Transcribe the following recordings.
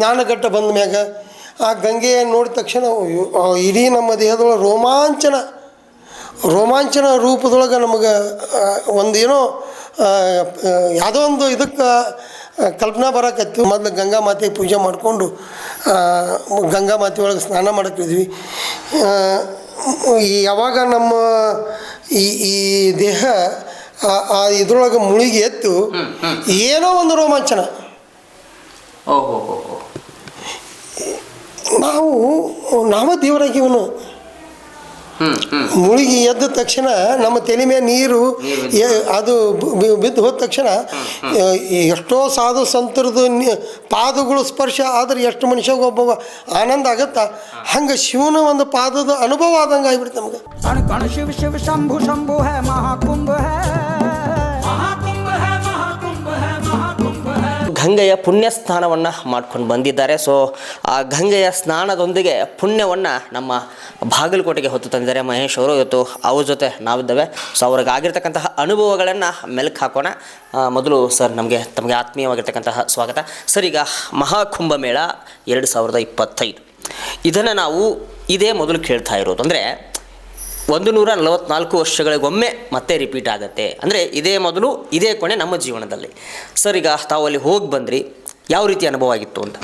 ಸ್ನಾನಘಟ್ಟ ಬಂದ ಮ್ಯಾಗ ಆ ಗಂಗೆಯನ್ನು ನೋಡಿದ ತಕ್ಷಣ ಇಡೀ ನಮ್ಮ ದೇಹದೊಳಗೆ ರೋಮಾಂಚನ ರೋಮಾಂಚನ ರೂಪದೊಳಗೆ ನಮಗೆ ಒಂದೇನೋ ಯಾವುದೋ ಒಂದು ಇದಕ್ಕೆ ಕಲ್ಪನಾ ಬರಕತ್ತು ಮೊದಲು ಗಂಗಾ ಮಾತೆ ಪೂಜೆ ಮಾಡಿಕೊಂಡು ಗಂಗಾ ಮಾತೆ ಒಳಗೆ ಸ್ನಾನ ಮಾಡಕ್ಕಿದ್ವಿ ಈ ಯಾವಾಗ ನಮ್ಮ ಈ ಈ ದೇಹ ಆ- ಇದ್ರೊಳಗೆ ಮುಳುಗಿ ಎತ್ತು ಏನೋ ಒಂದು ರೋಮಾಂಚನ. ಓಹೋ ನಾವು ನಾವ ದೇವರಾಗಿವನು ಮುಳುಗಿ ಎದ್ದ ತಕ್ಷಣ ನಮ್ಮ ತಲೆ ಮೇಲೆ ನೀರು ಅದು ಬಿದ್ದು ಹೋದ ತಕ್ಷಣ ಎಷ್ಟೋ ಸಾಧು ಸಂತರದು ಪಾದಗಳು ಸ್ಪರ್ಶ ಆದರೆ ಎಷ್ಟು ಮನುಷ್ಯಗೆ ಒಬ್ಬ ಆನಂದ ಆಗತ್ತಾ? ಹಂಗೆ ಶಿವನ ಒಂದು ಪಾದದ ಅನುಭವ ಆದಂಗೆ ಆಗ್ಬಿಡ್ತು ನಮ್ಗೆ ಗಂಗೆಯ ಪುಣ್ಯ ಸ್ನಾನವನ್ನು ಮಾಡ್ಕೊಂಡು ಬಂದಿದ್ದಾರೆ. ಸೊ ಆ ಗಂಗೆಯ ಸ್ನಾನದೊಂದಿಗೆ ಪುಣ್ಯವನ್ನು ನಮ್ಮ ಬಾಗಲಕೋಟೆಗೆ ಹೊತ್ತು ತಂದಿದ್ದಾರೆ ಮಹೇಶ್ ಅವರು. ಇವತ್ತು ಅವ್ರ ಜೊತೆ ನಾವಿದ್ದೇವೆ. ಸೊ ಅವ್ರಿಗಾಗಿರ್ತಕ್ಕಂತಹ ಅನುಭವಗಳನ್ನು ಮೆಲುಕು ಹಾಕೋಣ. ಮೊದಲು ಸರ್, ನಮಗೆ, ತಮಗೆ ಆತ್ಮೀಯವಾಗಿರ್ತಕ್ಕಂತಹ ಸ್ವಾಗತ. ಸರ್, ಈಗ ಮಹಾಕುಂಭ ಮೇಳ ಎರಡು ಸಾವಿರದ ಇಪ್ಪತ್ತೈದು. ಇದನ್ನು ನಾವು ಇದೇ ಮೊದಲು ಕೇಳ್ತಾ ಇರೋದು. ಅಂದರೆ ಒಂದು ನೂರ ನಲವತ್ನಾಲ್ಕು ವರ್ಷಗಳಿಗೊಮ್ಮೆ ಮತ್ತೆ ರಿಪೀಟ್ ಆಗುತ್ತೆ. ಅಂದರೆ ಇದೇ ಮೊದಲು, ಇದೇ ಕೊನೆ ನಮ್ಮ ಜೀವನದಲ್ಲಿ. ಸರ್ ಈಗ ತಾವು ಅಲ್ಲಿ ಹೋಗಿ ಬಂದ್ರಿ, ಯಾವ ರೀತಿ ಅನುಭವ ಆಗಿತ್ತು ಅಂತ?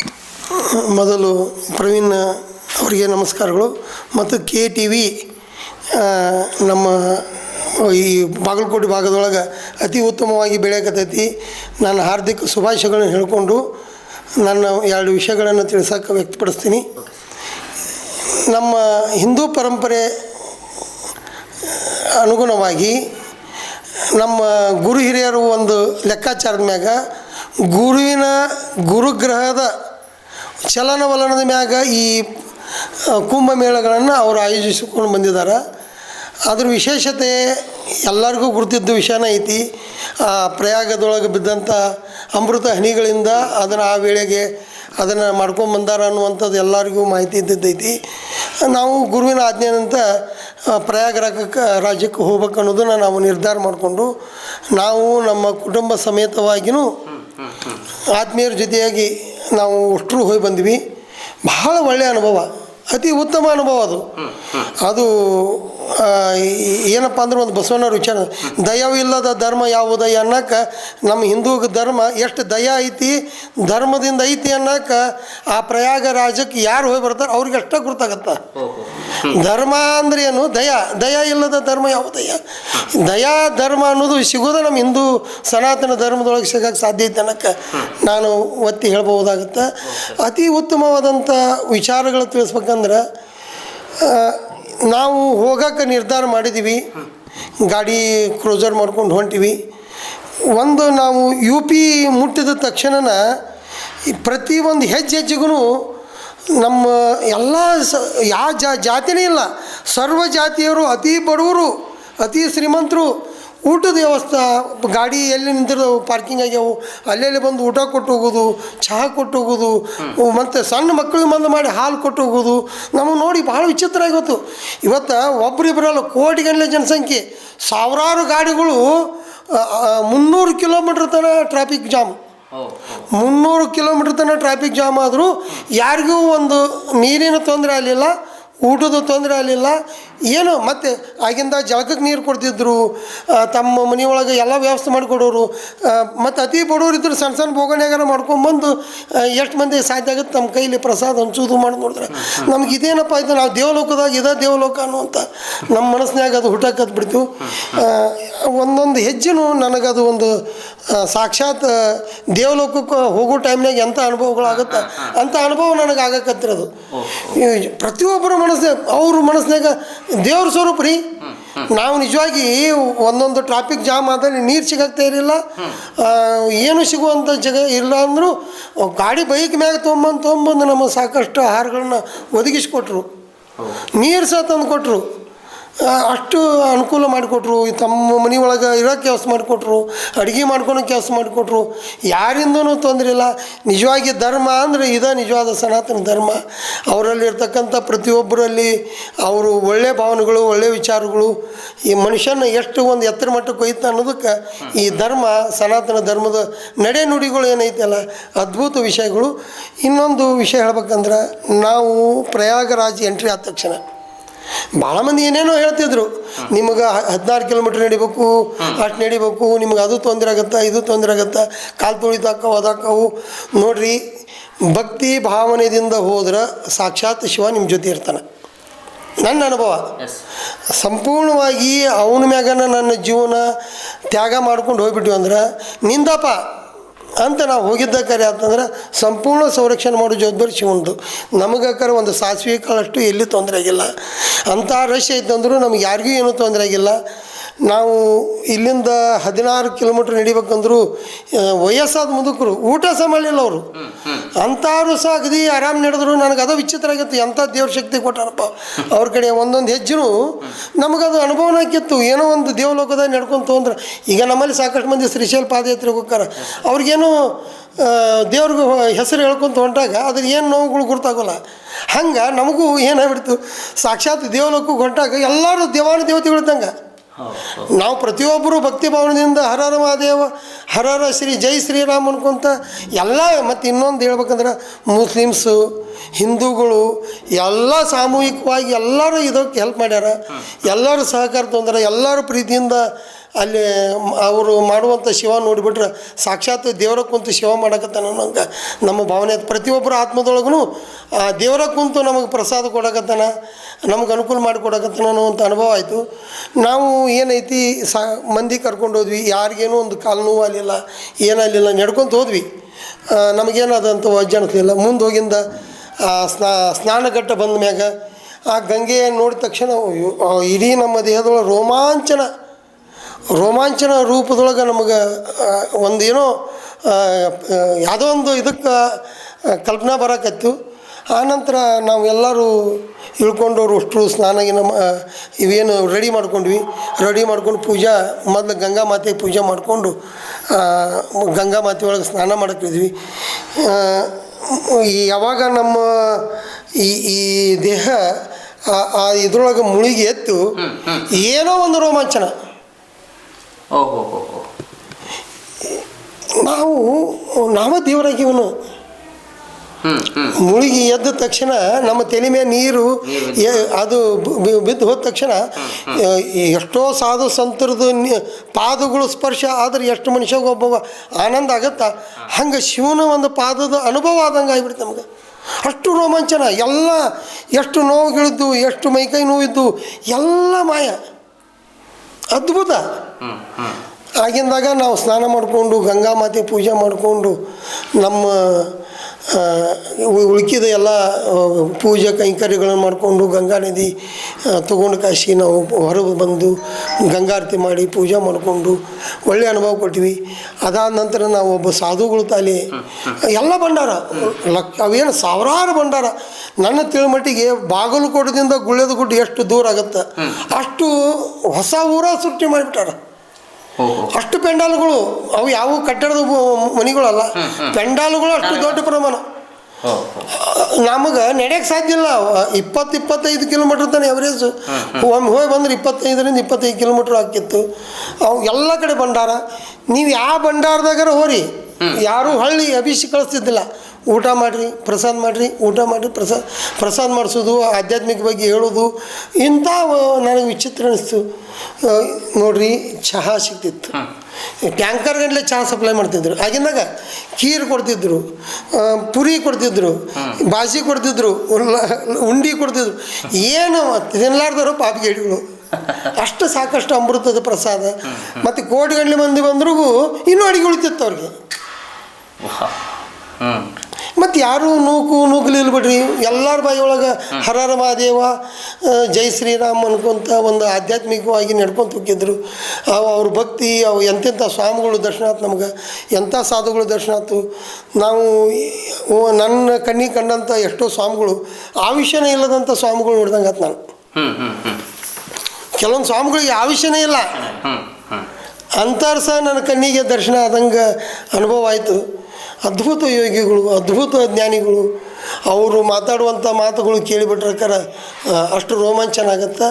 ಮೊದಲು ಪ್ರವೀಣ್ ಅವರಿಗೆ ನಮಸ್ಕಾರಗಳು. ಮತ್ತು ಕೆ ಟಿ ವಿ ನಮ್ಮ ಈ ಬಾಗಲಕೋಟೆ ಭಾಗದೊಳಗೆ ಅತಿ ಉತ್ತಮವಾಗಿ ಬೆಳೆಯಕತ್ತೈತಿ. ನಾನು ಹಾರ್ದಿಕ ಶುಭಾಶಯಗಳನ್ನು ಹೇಳಿಕೊಂಡು ನನ್ನ ಎರಡು ವಿಷಯಗಳನ್ನು ತಿಳಿಸೋಕೆ ವ್ಯಕ್ತಪಡಿಸ್ತೀನಿ. ನಮ್ಮ ಹಿಂದೂ ಪರಂಪರೆ ಅನುಗುಣವಾಗಿ ನಮ್ಮ ಗುರು ಹಿರಿಯರು ಒಂದು ಲೆಕ್ಕಾಚಾರದ ಮ್ಯಾಗ ಗುರುವಿನ ಗುರುಗ್ರಹದ ಚಲನವಲನದ ಮ್ಯಾಗ ಈ ಕುಂಭಮೇಳಗಳನ್ನು ಅವರು ಆಯೋಜಿಸಿಕೊಂಡು ಬಂದಿದ್ದಾರೆ ಅದ್ರ ವಿಶೇಷತೆ ಎಲ್ಲರಿಗೂ ಗುರುತಿದ್ದ ವಿಷಯನೇ ಐತಿ. ಪ್ರಯಾಗದೊಳಗೆ ಬಿದ್ದಂಥ ಅಮೃತ ಹನಿಗಳಿಂದ ಅದನ್ನು ಆ ವೇಳೆಗೆ ಅದನ್ನು ಮಾಡ್ಕೊಂಬಂದಾರ ಅನ್ನುವಂಥದ್ದು ಎಲ್ಲರಿಗೂ ಮಾಹಿತಿ ಇದ್ದಿದ್ದೈತಿ. ನಾವು ಗುರುವಿನ ಆಜ್ಞೆಯಂತ ಪ್ರಯಾಗರಾಜಕ್ಕೆ ರಾಜ್ಯಕ್ಕೆ ಹೋಗ್ಬೇಕು ಅನ್ನೋದನ್ನು ನಾವು ನಿರ್ಧಾರ ಮಾಡಿಕೊಂಡು ನಾವು ನಮ್ಮ ಕುಟುಂಬ ಸಮೇತವಾಗಿಯೂ ಆತ್ಮೀಯರ ಜೊತೆಯಾಗಿ ನಾವು ಅಷ್ಟರು ಹೋಗಿ ಬಂದ್ವಿ. ಬಹಳ ಒಳ್ಳೆಯ ಅನುಭವ ಅತಿ ಉತ್ತಮ ಅನುಭವ ಅದು. ಅದು ಏನಪ್ಪ ಅಂದ್ರೆ ಒಂದು ಬಸವಣ್ಣವ್ರ ವಿಚಾರ. ದಯವಿಲ್ಲದ ಧರ್ಮ ಯಾವುದೈ ಅನ್ನಕ್ಕೆ ನಮ್ಮ ಹಿಂದೂ ಧರ್ಮ ಎಷ್ಟು ದಯ ಐತಿ, ಧರ್ಮದಿಂದ ಐತಿ ಅನ್ನಕ್ಕೆ ಆ ಪ್ರಯಾಗ ರಾಜಕ್ಕೆ ಯಾರು ಹೋಗಿ ಬರ್ತಾರೆ ಅವ್ರಿಗೆ ಅಷ್ಟೇ ಗುರ್ತಾಗತ್ತ. ಧರ್ಮ ಅಂದ್ರೆ ಏನು? ದಯ. ದಯ ಇಲ್ಲದ ಧರ್ಮ ಯಾವುದಯ ದಯಾ ಧರ್ಮ ಅನ್ನೋದು ಸಿಗೋದೇ ನಮ್ಮ ಹಿಂದೂ ಸನಾತನ ಧರ್ಮದೊಳಗೆ ಸಿಗಕ್ಕೆ ಸಾಧ್ಯ ಐತೆ ಅನ್ನಕ್ಕೆ ನಾನು ಒತ್ತಿ ಹೇಳ್ಬೋದಾಗತ್ತೆ ಅತಿ ಉತ್ತಮವಾದಂಥ ವಿಚಾರಗಳು ತಿಳಿಸ್ಬೇಕಂದ್ರೆ ನಾವು ಹೋಗಕ್ಕೆ ನಿರ್ಧಾರ ಮಾಡಿದ್ದೀವಿ. ಗಾಡಿ ಕ್ರೂಸರ್ ಮಾಡ್ಕೊಂಡು ಹೊಂಟೀವಿ. ಒಂದು ನಾವು ಯು ಪಿ ಮುಟ್ಟಿದ ತಕ್ಷಣನ ಈ ಪ್ರತಿ ಒಂದು ಹೆಜ್ಜೆ ಹೆಜ್ಜೆಗೂ ನಮ್ಮ ಎಲ್ಲ ಸ ಯಾವ ಜಾತಿನೇ ಇಲ್ಲ. ಸರ್ವ ಜಾತಿಯವರು ಅತಿ ಬಡವರು, ಅತಿ ಶ್ರೀಮಂತರು ಊಟದ ವ್ಯವಸ್ಥೆ ಗಾಡಿ ಎಲ್ಲಿ ನಿಂತಿರೋ ಪಾರ್ಕಿಂಗ್ ಆಗ್ಯಾವು ಅಲ್ಲೆಲ್ಲಿ ಬಂದು ಊಟ ಕೊಟ್ಟು ಹೋಗೋದು ಚಹಾ ಕೊಟ್ಟು ಹೋಗೋದು ಮತ್ತು ಸಣ್ಣ ಮಕ್ಕಳಿಗೆ ಬಂದು ಮಾಡಿ ಹಾಲು ಕೊಟ್ಟು ಹೋಗೋದು ನಮಗೆ ನೋಡಿ ಭಾಳ ವಿಚಿತ್ರ ಆಗಿತ್ತು ಇವತ್ತು ಒಬ್ಬರಿಬ್ಬರಲ್ಲ ಕೋಟಿಗಟ್ಟಲೆ ಜನಸಂಖ್ಯೆ. ಸಾವಿರಾರು ಗಾಡಿಗಳು ಮುನ್ನೂರು ಕಿಲೋಮೀಟ್ರ್ ತನಕ ಟ್ರಾಫಿಕ್ ಜಾಮ್ ಮುನ್ನೂರು ಕಿಲೋಮೀಟ್ರ್ ತನಕ ಟ್ರಾಫಿಕ್ ಜಾಮ್ ಆದರೂ ಯಾರಿಗೂ ಒಂದು ನೀರಿನ ತೊಂದರೆ ಆಗಲಿಲ್ಲ ಊಟದ ತೊಂದರೆ ಆಗಲಿಲ್ಲ ಏನು ಮತ್ತು ಆಗಿಂದ ಜಳಕಕ್ಕೆ ನೀರು ಕೊಡ್ತಿದ್ರು ತಮ್ಮ ತಮ್ಮ ಮನೆಯೊಳಗೆ ಎಲ್ಲ ವ್ಯವಸ್ಥೆ ಮಾಡಿಕೊಡೋರು ಮತ್ತು ಅತಿ ಬಡವರು ಇದ್ರು ಸಣ್ಣ ಸಣ್ಣ ಬೋಗಣ್ಯಾಗಾರ ಮಾಡ್ಕೊಂಬಂದು ಎಷ್ಟು ಮಂದಿ ಸಾಧ್ಯ ಆಗುತ್ತೆ ನಮ್ಮ ಕೈಲಿ ಪ್ರಸಾದ ಹಂಚೋದು ಮಾಡಿ ನೋಡಿದ್ರೆ ನಮ್ಗೆ ಇದೇನಪ್ಪ ಇದು ನಾವು ದೇವಲೋಕದಾಗ ಇದೇ ದೇವಲೋಕ ಅನ್ನುವಂಥ ನಮ್ಮ ಮನಸ್ಸಿನಾಗ ಅದು ಹುಟ್ಟಕ್ಕದ್ ಬಿಡ್ತು ಒಂದೊಂದು ಹೆಜ್ಜೆನೂ ನನಗದು ಒಂದು ಸಾಕ್ಷಾತ್ ದೇವಲೋಕಕ್ಕೆ ಹೋಗೋ ಟೈಮ್ನಾಗ ಎಂಥ ಅನುಭವಗಳಾಗುತ್ತೆ ಅಂಥ ಅನುಭವ ನನಗೆ ಆಗಕತ್ತಿರೋದು. ಪ್ರತಿಯೊಬ್ಬರ ಮನಸ್ಸಿನಾಗ ಅವ್ರ ಮನಸ್ಸಿನಾಗ ದೇವ್ರ ಸ್ವರೂಪ ರೀ. ನಾವು ನಿಜವಾಗಿ ಒಂದೊಂದು ಟ್ರಾಫಿಕ್ ಜಾಮ್ ಆದಲ್ಲಿ ನೀರು ಸಿಗಕ್ತಾ ಇರಲಿಲ್ಲ. ಏನು ಸಿಗುವಂಥ ಜಾಗ ಇಲ್ಲ ಅಂದರೂ ಗಾಡಿ ಬೈಕ್ ಮ್ಯಾಗ ತೊಗೊಂಬಂದು ತೊಗೊಂಬಂದು ನಮಗೆ ಸಾಕಷ್ಟು ಆಹಾರಗಳನ್ನ ಒದಗಿಸ್ಕೊಟ್ರು. ನೀರು ಸಹ ತಂದು ಕೊಟ್ಟರು ಅಷ್ಟು ಅನುಕೂಲ ಮಾಡಿಕೊಟ್ರು. ತಮ್ಮ ಮನೆ ಒಳಗೆ ಇರೋ ಕೆಲಸ ಮಾಡಿಕೊಟ್ರು, ಅಡುಗೆ ಮಾಡ್ಕೊಳೋ ಕೆಲಸ ಮಾಡಿಕೊಟ್ರು. ಯಾರಿಂದನೂ ತೊಂದರೆ ಇಲ್ಲ. ನಿಜವಾಗಿ ಧರ್ಮ ಅಂದರೆ ಇದೇ ನಿಜವಾದ ಸನಾತನ ಧರ್ಮ. ಅವರಲ್ಲಿರ್ತಕ್ಕಂಥ ಪ್ರತಿಯೊಬ್ಬರಲ್ಲಿ ಅವರು ಒಳ್ಳೆಯ ಭಾವನೆಗಳು ಒಳ್ಳೆಯ ವಿಚಾರಗಳು. ಈ ಮನುಷ್ಯನ ಎಷ್ಟು ಒಂದು ಎತ್ತರ ಮಟ್ಟಕ್ಕೆ ಹೋಯ್ತು ಅನ್ನೋದಕ್ಕೆ ಈ ಧರ್ಮ, ಸನಾತನ ಧರ್ಮದ ನಡೆ ನುಡಿಗಳು ಏನೈತಲ್ಲ ಅದ್ಭುತ ವಿಷಯಗಳು. ಇನ್ನೊಂದು ವಿಷಯ ಹೇಳ್ಬೇಕಂದ್ರೆ ನಾವು ಪ್ರಯಾಗರಾಜ್ ಎಂಟ್ರಿ ಆದ ತಕ್ಷಣ. ಭಾಳ ಮಂದಿ ಏನೇನೋ ಹೇಳ್ತಿದ್ರು. ನಿಮಗೆ ಹದಿನಾರು ಕಿಲೋಮೀಟ್ರ್ ನಡಿಬೇಕು ಅಷ್ಟು ನಡಿಬೇಕು ನಿಮ್ಗೆ ಅದು ತೊಂದರೆ ಆಗತ್ತಾ ಇದು ತೊಂದರೆ ಆಗತ್ತಾ ಕಾಲು ತುಳಿತಾಕವು ಅದಾಕವು ನೋಡ್ರಿ ಭಕ್ತಿ ಭಾವನೆಯಿಂದ ಹೋದ್ರೆ ಸಾಕ್ಷಾತ್ ಶಿವ ನಿಮ್ಮ ಜೊತೆ ಇರ್ತಾನೆ. ನನ್ನ ಅನುಭವ. ಸಂಪೂರ್ಣವಾಗಿ ಅವನ ಮ್ಯಾಗನ ನನ್ನ ಜೀವನ ತ್ಯಾಗ ಮಾಡ್ಕೊಂಡು ಹೋಗ್ಬಿಟ್ವಿ ಅಂದ್ರೆ ನಿಂದಪ್ಪ. ಅಂತ ನಾವು ಹೋಗಿದ್ದ ಕರೆ ಅಂತಂದ್ರೆ ಸಂಪೂರ್ಣ ಸಂರಕ್ಷಣೆ ಮಾಡೋ ಜವಾಬ್ದಾರಿ ಶಿವಂದು ನಮಗಕ್ಕಾರ ಒಂದು ಸಾಸಿವೆ ಕಾಳಷ್ಟು ಎಲ್ಲಿ ತೊಂದರೆ ಆಗಿಲ್ಲ. ಅಂಥ ರಶ್ ಐತಂದ್ರೂ ನಮ್ಗೆ ಯಾರಿಗೂ ಏನೂ ತೊಂದರೆ ಆಗಿಲ್ಲ. ನಾವು ಇಲ್ಲಿಂದ ಹದಿನಾರು ಕಿಲೋಮೀಟ್ರ್ ನಡಿಬೇಕಂದ್ರು ವಯಸ್ಸಾದ ಮುದುಕರು ಊಟ ಮಾಡಲಿಲ್ಲ ಅವರು. ಅಂಥವ್ರು ಸಹ ಅಗದಿ ಆರಾಮ್ ನಡೆದ್ರು ನನಗೆ ಅದು ವಿಚಿತ್ರ ಆಗಿತ್ತು. ಎಂಥ ದೇವ್ರ ಶಕ್ತಿ ಕೊಟ್ಟಾರಪ್ಪ. ಅವ್ರ ಕಡೆ ಒಂದೊಂದು ಹೆಜ್ಜೆನೂ ನಮಗದು ಅನುಭವನ ಆಕಿತ್ತು ಏನೋ ಒಂದು ದೇವಲೋಕದಾಗ ನಡ್ಕೊಂತ ಅಂದ್ರೆ ಈಗ ನಮ್ಮಲ್ಲಿ ಸಾಕಷ್ಟು ಮಂದಿ ಶ್ರೀಶೈಲ್ ಪಾದಯಾತ್ರೆಗೆ ಹೋಗ್ತಾರೆ. ಅವ್ರಿಗೇನು ದೇವ್ರಿಗೆ ಹೆಸರು ಹೇಳ್ಕೊಂತ ಹೊಂಟಾಗ ಅದ್ರ ಏನು ನೋವುಗಳು ಗುರ್ತಾಗೋಲ್ಲ. ಹಂಗೆ ನಮಗೂ ಏನಾಗ್ಬಿಡ್ತು. ಸಾಕ್ಷಾತ್ ದೇವಲೋಕಕ್ಕೆ ಹೊಂಟಾಗ ಎಲ್ಲರೂ ದೇವಾನು ದೇವತೆಗಳಿದ್ದಂಗೆ ನಾವು ಪ್ರತಿಯೊಬ್ಬರು ಭಕ್ತಿ ಭಾವನೆಯಿಂದ ಹರರ ಮಹಾದೇವ ಹರರ ಶ್ರೀ ಜೈ ಶ್ರೀರಾಮ್ ಅನ್ಕೊಂತ ಎಲ್ಲ ಮತ್ತು ಇನ್ನೊಂದು ಹೇಳ್ಬೇಕಂದ್ರೆ ಮುಸ್ಲಿಮ್ಸು ಹಿಂದೂಗಳು ಎಲ್ಲ ಸಾಮೂಹಿಕವಾಗಿ ಎಲ್ಲರೂ ಇದಕ್ಕೆ ಹೆಲ್ಪ್ ಮಾಡ್ಯಾರ. ಎಲ್ಲರೂ ಸಹಕಾರ ತೊಂದರೆ ಎಲ್ಲರೂ ಪ್ರೀತಿಯಿಂದ ಅಲ್ಲಿ ಅವರು ಮಾಡುವಂಥ ಶಿವ ನೋಡಿಬಿಟ್ರೆ ಸಾಕ್ಷಾತ್ ದೇವರ ಕುಂತು ಶಿವ ಮಾಡಕತ್ತಾನ ಅನ್ನೋಂಗೆ ನಮ್ಮ ಭಾವನೆ. ಅದು ಪ್ರತಿಯೊಬ್ಬರ ಆತ್ಮದೊಳಗೂ ಆ, ದೇವರ ಕುಂತು ನಮಗೆ ಪ್ರಸಾದ ಕೊಡಕತ್ತಾನ, ನಮಗೆ ಅನುಕೂಲ ಮಾಡಿ ಕೊಡಕತ್ತಾನ ಅನ್ನೋವಂಥ ಅನುಭವ ಆಯಿತು. ನಾವು ಏನೈತಿ ಸಾ, ಮಂದಿ ಕರ್ಕೊಂಡು ಹೋದ್ವಿ, ಯಾರಿಗೇನೂ ಒಂದು ಕಾಲು ನೋವು ಅಲ್ಲಿಲ್ಲ ಏನಲ್ಲಿಲ್ಲ ನಡ್ಕೊತ ಹೋದ್ವಿ. ನಮಗೇನಾದಂತ ಅನಿಸ್ಲಿಲ್ಲ, ಮುಂದೆ ಹೋಗಿಂದ ಸ್ನಾ, ಸ್ನಾನಘಟ್ಟ ಬಂದ ಮ್ಯಾಗ ಆ ಗಂಗೆಯನ್ನು ನೋಡಿದ ತಕ್ಷಣ ಇಡೀ ನಮ್ಮ ದೇಹದೊಳಗೆ ರೋಮಾಂಚನ ರೋಮಾಂಚನ ರೂಪದೊಳಗೆ ನಮಗೆ ಒಂದೇನೋ ಯಾವುದೋ ಒಂದು ಇದಕ್ಕೆ ಕಲ್ಪನೆ ಬರಕತ್ತು. ಆನಂತರ ನಾವು ಎಲ್ಲರೂ ಇಳ್ಕೊಂಡವ್ರು ಅಷ್ಟು ಸ್ನಾನ ಮಾ- ಇವೇನು ರೆಡಿ ಮಾಡ್ಕೊಂಡ್ವಿ. ರೆಡಿ ಮಾಡ್ಕೊಂಡು ಪೂಜಾ ಮೊದಲು ಗಂಗಾ ಮಾತೆ ಪೂಜೆ ಮಾಡಿಕೊಂಡು ಗಂಗಾ ಮಾತೆ ಒಳಗೆ ಸ್ನಾನ ಮಾಡಕ್ಕಿದ್ವಿ. ಈ ಯಾವಾಗ ನಮ್ಮ ಈ ಈ ದೇಹ ಆ ಇದ್ರೊಳಗೆ ಮುಳುಗಿ ಎತ್ತು ಏನೋ ಒಂದು ರೋಮಾಂಚನ. ಓಹೋ ನಾವು ನಾವ ದೇವರಾಗಿವನು ಮುಳುಗಿ ಎದ್ದ ತಕ್ಷಣ ನಮ್ಮ ತಲೆ ಮೇಲೆ ನೀರು ಅದು ಬಿದ್ದು ಹೋದ ತಕ್ಷಣ ಎಷ್ಟೋ ಸಾಧು ಸಂತರದು ಪಾದಗಳು ಸ್ಪರ್ಶ ಆದ್ರೆ ಎಷ್ಟು ಮನುಷ್ಯಗೆ ಒಬ್ಬ ಆನಂದ ಆಗತ್ತಾ? ಹಂಗೆ ಶಿವನ ಒಂದು ಪಾದದ ಅನುಭವ ಆದಂಗೆ ಆಗ್ಬಿಡ್ತು ನಮ್ಗೆ. ಅಷ್ಟು ರೋಮಾಂಚನ. ಎಲ್ಲ ಎಷ್ಟು ನೋವುಗಳಿದ್ದು ಎಷ್ಟು ಮೈಕೈ ನೋವಿದ್ದು ಎಲ್ಲ ಮಾಯ. ಅದ್ಭುತ. ಆಗಿಂದಾಗ ನಾವು ಸ್ನಾನ ಮಾಡಿಕೊಂಡು ಗಂಗಾ ಮಾತೆ ಪೂಜೆ ಮಾಡಿಕೊಂಡು ನಮ್ಮ ಉಳುಕಿದ ಎಲ್ಲ ಪೂಜೆ ಕೈಂಕರ್ಯಗಳನ್ನು ಮಾಡಿಕೊಂಡು ಗಂಗಾ ನದಿ ತಗೊಂಡು ಕಾಶಿ ನಾವು ಹೊರಗೆ ಬಂದು ಗಂಗಾರತಿ ಮಾಡಿ ಪೂಜೆ ಮಾಡಿಕೊಂಡು ಒಳ್ಳೆಯ ಅನುಭವ ಕೊಟ್ವಿ. ಅದಾದ ನಂತರ ನಾವು ಒಬ್ಬ ಸಾಧುಗಳು ತಾಲಿ, ಎಲ್ಲ ಭಂಡಾರ, ಲಕ್, ಅವೇನು ಸಾವಿರಾರು ಭಂಡಾರ. ನನ್ನ ತಿಳುಮಟ್ಟಿಗೆ ಬಾಗಲಕೋಟದಿಂದ ಗುಳ್ಳೆದ ಗುಡ್ಡ ಎಷ್ಟು ದೂರ ಆಗುತ್ತೆ, ಅಷ್ಟು ಹೊಸ ಊರ ಸೃಷ್ಟಿ ಮಾಡಿಬಿಟ್ಟಾರ. ಅಷ್ಟು ಪೆಂಡಾಲ್ಗಳು ಅವು ಯಾವ ಕಟ್ಟಡದ ಮನೆಗಳಲ್ಲ. ಪೆಂಡಾಲ್ಗಳು ಅಷ್ಟು ದೊಡ್ಡ ಪ್ರಮಾಣ. ನಮಗೆ ನಡೆಯಕ್ಕೆ ಸಾಧ್ಯ ಇಲ್ಲ. ಇಪ್ಪತ್ತು ಇಪ್ಪತ್ತೈದು ಕಿಲೋಮೀಟ್ರ್ ತಾನೆ ಎವರೇಜು. ಒಮ್ಮೆ ಹೋಗಿ ಬಂದ್ರೆ ಇಪ್ಪತ್ತೈದರಿಂದ ಇಪ್ಪತ್ತೈದು ಕಿಲೋಮೀಟ್ರ್ ಆಕಿತ್ತು ಅವು ಎಲ್ಲ ಕಡೆ ಭಂಡಾರ. ನೀವು ಯಾವ ಭಂಡಾರದಾಗಾರ ಹೋರಿ. ಯಾರೂ ಹಳ್ಳಿ ಅಭಿಷೇಕ ಕಳಿಸ್ತಿದ್ದಿಲ್ಲ. ಊಟ ಮಾಡಿರಿ ಪ್ರಸಾದ ಮಾಡಿರಿ ಊಟ ಮಾಡಿರಿ ಪ್ರಸಾದ ಪ್ರಸಾದ ಮಾಡಿಸೋದು ಆಧ್ಯಾತ್ಮಿಕ ಬಗ್ಗೆ ಹೇಳೋದು ಇಂಥ ನನಗೆ ವಿಚಿತ್ರ ಅನಿಸ್ತು. ನೋಡ್ರಿ ಚಹಾ ಸಿಗ್ತಿತ್ತು. ಟ್ಯಾಂಕರ್ ಗಂಟ್ಲೆ ಚಹಾ ಸಪ್ಲೈ ಮಾಡ್ತಿದ್ರು. ಆಗಿಂದಾಗ ಖೀರ್ ಕೊಡ್ತಿದ್ರು ಪುರಿ ಕೊಡ್ತಿದ್ರು ಬಾಜಿ ಕೊಡ್ತಿದ್ರು ಉಂಡಿ ಕೊಡ್ತಿದ್ರು. ಏನು ತಿನ್ನಲಾರ್ದರು ಪಾಪಿಗೇಡಿಗಳು ಅಷ್ಟು ಸಾಕಷ್ಟು ಅಮೃತದ ಪ್ರಸಾದ. ಮತ್ತು ಕೋಟಿಗಟ್ಟಲೆ ಮಂದಿ ಬಂದ್ರಿಗೂ ಇನ್ನೂ ಅಡುಗೆ ಉಳಿತಿತ್ತು ಅವ್ರಿಗೆ. ಮತ್ತು ಯಾರು ನೂಕು ನೂಕಲಿಲ್ಲ ಬಿಡ್ರಿ ಎಲ್ಲರ ಬಾಯಿಯೊಳಗೆ ಹರರ ಮಹಾದೇವ ಜೈ ಶ್ರೀರಾಮ್ ಅನ್ಕೊಂತ ಒಂದು ಆಧ್ಯಾತ್ಮಿಕವಾಗಿ ನಡ್ಕೊಂತ ಹೋಗಿದ್ರು ಅವು ಅವ್ರ ಭಕ್ತಿ ಅವು ಎಂತೆಂಥ ಸ್ವಾಮಿಗಳು ದರ್ಶನ ಆಯ್ತು ನಮ್ಗೆ. ಎಂಥ ಸಾಧುಗಳು ದರ್ಶನ ಆಯ್ತು ನಾವು ನನ್ನ ಕಣ್ಣಿಗೆ ಕಂಡಂಥ ಎಷ್ಟೋ ಸ್ವಾಮಿಗಳು ಆವಿಷ್ಯನೇ ಇಲ್ಲದಂಥ ಸ್ವಾಮಿಗಳು ನೋಡ್ದಂಗೆ ಆಯ್ತು ನಾನು. ಕೆಲವೊಂದು ಸ್ವಾಮಿಗಳಿಗೆ ಆವಿಷ್ಯನೇ ಇಲ್ಲ. ಅಂಥವ್ರು ಸಹ ನನ್ನ ಕಣ್ಣಿಗೆ ದರ್ಶನ ಆದಂಗೆ ಅನುಭವ ಆಯಿತು. ಅದ್ಭುತ ಯೋಗಿಗಳು, ಅದ್ಭುತ ಜ್ಞಾನಿಗಳು, ಅವರು ಮಾತಾಡುವಂಥ ಮಾತುಗಳು ಕೇಳಿಬಿಟ್ರಕ್ಕಾರ ಅಷ್ಟು ರೋಮಾಂಚನ ಆಗುತ್ತೆ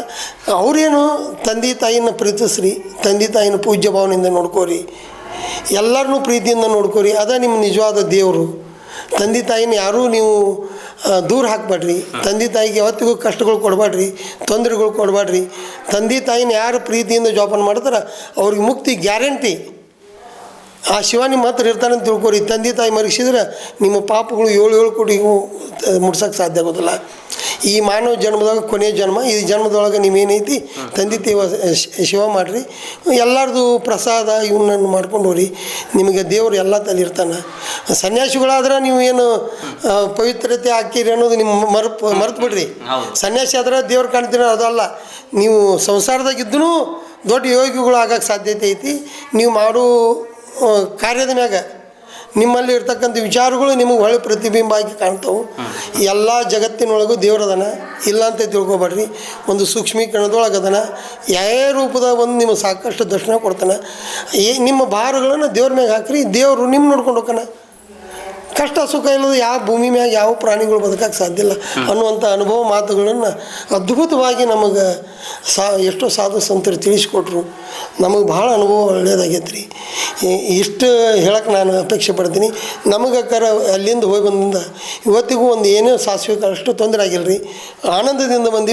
ಅವರೇನು, ತಂದೆ ತಾಯಿನ ಪ್ರೀತಿಸ್ರಿ, ತಂದೆ ತಾಯಿನ ಪೂಜ್ಯ ಭಾವನೆಯಿಂದ ನೋಡ್ಕೋರಿ. ಎಲ್ಲರನ್ನೂ ಪ್ರೀತಿಯಿಂದ ನೋಡ್ಕೋರಿ. ಅದೇ ನಿಮ್ಮ ನಿಜವಾದ ದೇವರು. ತಂದೆ ತಾಯಿನ ಯಾರೂ ನೀವು ದೂರ ಹಾಕ್ಬೇಡ್ರಿ ತಂದೆ ತಾಯಿಗೆ ಯಾವತ್ತಿಗೂ ಕಷ್ಟಗಳು ಕೊಡಬೇಡ್ರಿ ತೊಂದರೆಗಳು ಕೊಡಬೇಡ್ರಿ ತಂದೆ ತಾಯಿನ ಯಾರು ಪ್ರೀತಿಯಿಂದ ಜೋಪಾನ ಮಾಡ್ತಾರೆ, ಅವ್ರಿಗೆ ಮುಕ್ತಿ ಗ್ಯಾರಂಟಿ. ಆ ಶಿವ ನಿಮ್ಮ ಹತ್ರ ಇರ್ತಾನೆ ಅಂತ ತಿಳ್ಕೊರಿ. ತಂದೆ ತಾಯಿ ಮರಗಿಸಿದ್ರೆ ನಿಮ್ಮ ಪಾಪಗಳು ಏಳು ಏಳು ಕೋಟಿಗೂ ಮುಡ್ಸೋಕ್ಕೆ ಸಾಧ್ಯ ಆಗೋದಿಲ್ಲ. ಈ ಮಾನವ ಜನ್ಮದಾಗ ಕೊನೆಯ ಜನ್ಮ ಈ ಜನ್ಮದೊಳಗೆ ನೀವೇನೈತಿ ತಂದೆ ತಾಯಿ ಶಿವ ಮಾಡಿರಿ. ಎಲ್ಲರದು ಪ್ರಸಾದ ಇವನ್ನ ಮಾಡ್ಕೊಂಡು ಹೋಗ್ರಿ. ನಿಮಗೆ ದೇವರು ಎಲ್ಲ ತಲೆ ಇರ್ತಾನೆ. ಸನ್ಯಾಸಿಗಳಾದ್ರೆ ನೀವು ಏನು ಪವಿತ್ರತೆ ಹಾಕಿರಿ ಅನ್ನೋದು ನಿಮ್ಮ ಮರ್ಪು ಮರ್ತು ಬಿಡ್ರಿ. ಸನ್ಯಾಸಿ ಆದ್ರೆ ದೇವ್ರು ಕಾಣ್ತೀರ ಅದಲ್ಲ ನೀವು ಸಂಸಾರದಾಗಿದ್ದೂ ದೊಡ್ಡ ಯೋಗಿಗಳು ಆಗೋಕ್ಕೆ ಸಾಧ್ಯತೆ ಐತಿ. ನೀವು ಮಾಡೋ ಕಾರ್ಯದ ಮ್ಯಾಗ ನಿಮ್ಮಲ್ಲಿ ಇರ್ತಕ್ಕಂಥ ವಿಚಾರಗಳು ನಿಮಗೆ ಒಳ್ಳೆ ಪ್ರತಿಬಿಂಬ ಆಗಿ ಕಾಣ್ತಾವೆ. ಎಲ್ಲ ಜಗತ್ತಿನೊಳಗೂ ದೇವರದನ ಇಲ್ಲ ಅಂತ ತಿಳ್ಕೊಬೇಡ್ರಿ. ಒಂದು ಸೂಕ್ಷ್ಮೀಕರಣದೊಳಗೆ ಅದನ. ಯಾವ ರೂಪದಾಗ ಒಂದು ನಿಮಗೆ ಸಾಕಷ್ಟು ದರ್ಶನ ಕೊಡ್ತಾನೆ. ಏ ನಿಮ್ಮ ಭಾರಗಳನ್ನು ದೇವ್ರ ಮ್ಯಾಗೆ ಹಾಕ್ರಿ. ದೇವರು ನಿಮ್ಮ ನೋಡ್ಕೊಂಡು ಹೋಗ್ತಾನೆ. ಕಷ್ಟ ಸುಖ ಇಲ್ಲದ ಯಾವ ಭೂಮಿ ಮ್ಯಾಗ ಯಾವ ಪ್ರಾಣಿಗಳು ಬದುಕಕ್ಕೆ ಸಾಧ್ಯ ಇಲ್ಲ ಅನ್ನುವಂಥ ಅನುಭವ ಮಾತುಗಳನ್ನು ಅದ್ಭುತವಾಗಿ ನಮಗೆ ಸಾ ಎಷ್ಟೋ ಸಾಧು ಸಂತರು ತಿಳಿಸ್ಕೊಟ್ರು. ನಮಗೆ ಭಾಳ ಅನುಭವ ಒಳ್ಳೆಯದಾಗೈತೆ ರೀ ಇಷ್ಟು ಹೇಳಕ್ಕೆ ನಾನು ಅಪೇಕ್ಷೆ ಪಡ್ತೀನಿ. ನಮಗೆ ಕರ ಅಲ್ಲಿಂದ ಹೋಗಿ ಬಂದಿಂದ ಇವತ್ತಿಗೂ ಒಂದು ಏನೇ ಸಾಸಿವೆ ಅಷ್ಟು ತೊಂದರೆ ಆಗಿಲ್ಲ ರೀ ಆನಂದದಿಂದ ಬಂದು